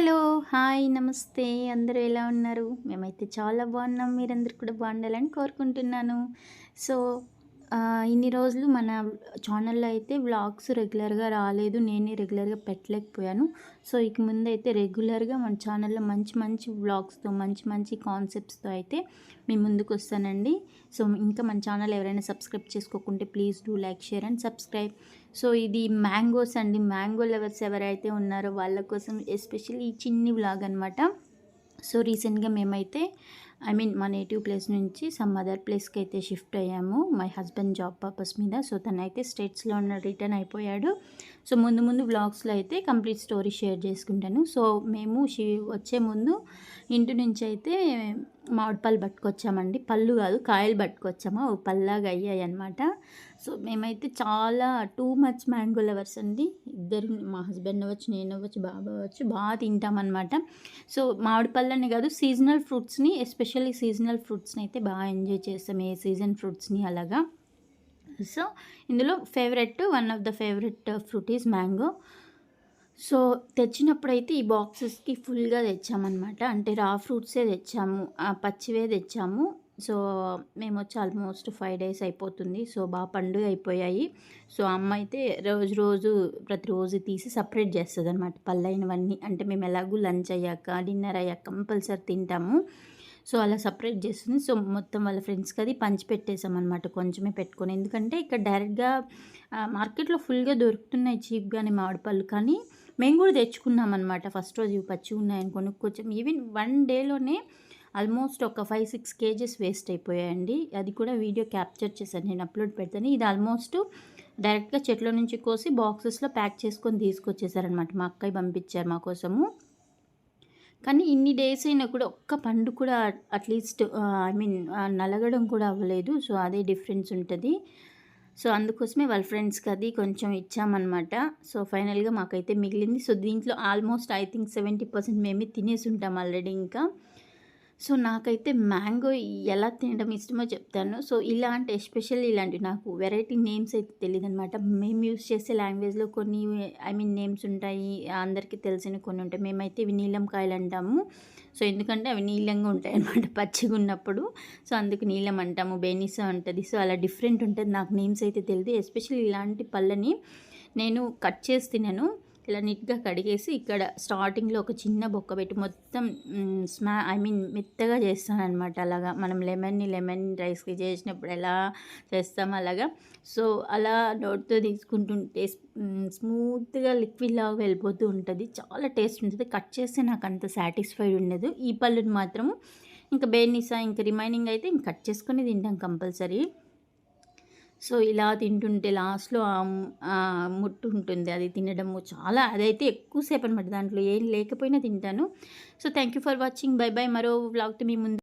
Hello hi నమస్తే. అందరూ ఎలా ఉన్నారు? మేమైతే చాలా బాగున్నాం. మీరందరూ కూడా బాగుండాలని కోరుకుంటున్నాను. సో ఇన్ని రోజులు మన ఛానల్లో అయితే వ్లాగ్స్ రెగ్యులర్గా రాలేదు. నేనే రెగ్యులర్గా పెట్టలేకపోయాను. సో ఇక ముందు అయితే రెగ్యులర్గా మన ఛానల్లో మంచి మంచి వ్లాగ్స్తో మంచి మంచి కాన్సెప్ట్స్తో అయితే మీ ముందుకు వస్తానండి. సో ఇంకా మన ఛానల్ ఎవరైనా subscribe చేసుకోకుంటే please do like share and subscribe. So ఇది మ్యాంగోస్ అండి. మ్యాంగో లవర్స్ ఎవరైతే ఉన్నారో వాళ్ళ కోసం ఎస్పెషల్లీ ఈ చిన్ని వ్లాగ్ అనమాట సో రీసెంట్గా మేమైతే ఐ మీన్ మా నేటివ్ ప్లేస్ నుంచి సమ్ అదర్ ప్లేస్కి అయితే షిఫ్ట్ అయ్యాము. మై హస్బెండ్ జాబ్ పర్పస్ మీద. సో తనైతే స్టేట్స్లో ఉన్న రిటర్న్ అయిపోయాడు. సో ముందు ముందు బ్లాగ్స్లో అయితే కంప్లీట్ స్టోరీ షేర్ చేసుకుంటాను. సో మేము షీ వచ్చే ముందు ఇంటి నుంచి అయితే మామిడి పళ్ళు పట్టుకొచ్చామండి. పళ్ళు కాదు కాయలు పట్టుకొచ్చాము. అవి పల్లాగా అయ్యాయి అనమాట సో మేమైతే చాలా టూ మచ్ మ్యాంగో లవర్స్ అండి. ఇద్దరు మా హస్బెండ్ అవ్వచ్చు నేను అవ్వచ్చు బాబా అవ్వచ్చు బాగా తింటామన్నమాట సో మామిడి పళ్ళని కాదు సీజనల్ ఫ్రూట్స్ని ఎస్పెషల్లీ సీజనల్ ఫ్రూట్స్ని అయితే బాగా ఎంజాయ్ చేస్తాం. ఏ సీజన్ ఫ్రూట్స్ని అలాగా. సో ఇందులో favourite one of the favourite fruit is mango. So తెచ్చినప్పుడైతే ఈ బాక్సెస్కి ఫుల్గా తెచ్చామన్నమాట. అంటే రా ఫ్రూట్సే తెచ్చాము ఆ పచ్చివే తెచ్చాము. సో మేము వచ్చి ఆల్మోస్ట్ ఫైవ్ డేస్ అయిపోతుంది. సో బాగా పండుగ అయిపోయాయి. సో అమ్మ అయితే రోజు రోజు ప్రతిరోజు తీసి సపరేట్ చేస్తుంది అనమాట పళ్ళైనవన్నీ అంటే మేము ఎలాగూ లంచ్ అయ్యాక డిన్నర్ అయ్యాక కంపల్సరీ తింటాము. సో అలా సపరేట్ చేస్తుంది. సో మొత్తం వాళ్ళ ఫ్రెండ్స్కి అది పంచి పెట్టేసాం కొంచెమే పెట్టుకొని. ఎందుకంటే ఇక్కడ డైరెక్ట్గా మార్కెట్లో ఫుల్గా దొరుకుతున్నాయి చీప్గానే మామిడి పళ్ళు కానీ మేము కూడా తెచ్చుకున్నాం అనమాట ఫస్ట్ రోజు ఇవి పచ్చి ఉన్నాయని కొనుక్కొచ్చాం. ఈవెన్ వన్ డేలోనే ఆల్మోస్ట్ ఒక ఫైవ్ సిక్స్ కేజెస్ వేస్ట్ అయిపోయాయండి. అది కూడా వీడియో క్యాప్చర్ చేశాను. నేను అప్లోడ్ పెడతాను. ఇది ఆల్మోస్ట్ డైరెక్ట్గా చెట్ల నుంచి కోసి బాక్సెస్లో ప్యాక్ చేసుకొని తీసుకొచ్చేసారనమాట మా అక్కయ్య పంపించారు మా కోసము. కానీ ఇన్ని డేస్ అయినా కూడా ఒక్క పండు కూడా అట్లీస్ట్ ఐ మీన్ నలగడం కూడా అవ్వలేదు. సో అదే డిఫరెన్స్ ఉంటుంది. సో అందుకోసమే వాళ్ళ ఫ్రెండ్స్కి అది కొంచెం ఇచ్చామన్నమాట. సో ఫైనల్గా మాకైతే మిగిలింది. సో దీంట్లో almost I think seventy percent మేమే తినేసి ఉంటాం ఆల్రెడీ ఇంకా. సో నాకైతే మ్యాంగో ఎలా తినడం ఇష్టమో చెప్తాను. సో ఇలాంటి ఎస్పెషల్లీ ఇలాంటి నాకు వెరైటీ నేమ్స్ అయితే తెలియదు అనమాట మేము యూస్ చేసే లాంగ్వేజ్లో కొన్ని ఐ మీన్ నేమ్స్ ఉంటాయి అందరికీ తెలిసిన కొన్ని ఉంటాయి. మేమైతే ఇవి నీలం కాయలు అంటాము. సో ఎందుకంటే అవి నీలంగా ఉంటాయి అనమాట పచ్చిగా ఉన్నప్పుడు. సో అందుకు నీలం అంటాము బెనిసా ఉంటుంది. సో అలా డిఫరెంట్ ఉంటుంది. నాకు నేమ్స్ అయితే తెలియదు ఎస్పెషల్లీ ఇలాంటి పళ్ళని నేను కట్ చేసి తినను. ఇలా నీట్గా కడిగేసి ఇక్కడ స్టార్టింగ్లో ఒక చిన్న బొక్క పెట్టి మొత్తం స్మా ఐ మీన్ మెత్తగా చేస్తాను అనమాట అలాగా. మనం లెమన్ని లెమన్ రైస్కి చేసినప్పుడు ఎలా చేస్తాం అలాగా. సో అలా నోట్తో తీసుకుంటుంటే స్మూత్గా లిక్విడ్ లాగా వెళ్ళిపోతూ ఉంటుంది. చాలా టేస్ట్ ఉంటుంది. కట్ చేస్తే నాకు అంత సాటిస్ఫైడ్ ఉండదు. ఈ పళ్ళుని మాత్రము ఇంకా బేనిసా ఇంకా రిమైనింగ్ అయితే ఇంక కట్ చేసుకొని తింటాం కంపల్సరీ. సో ఇలా తింటుంటే లాస్ట్లో ముట్టు ఉంటుంది. అది తినడము చాలా అదైతే ఎక్కువసేపు అనమాట దాంట్లో. ఏం లేకపోయినా తింటాను. So thank you for watching. Bye bye. మరో వ్లాగ్తో మీ ముందు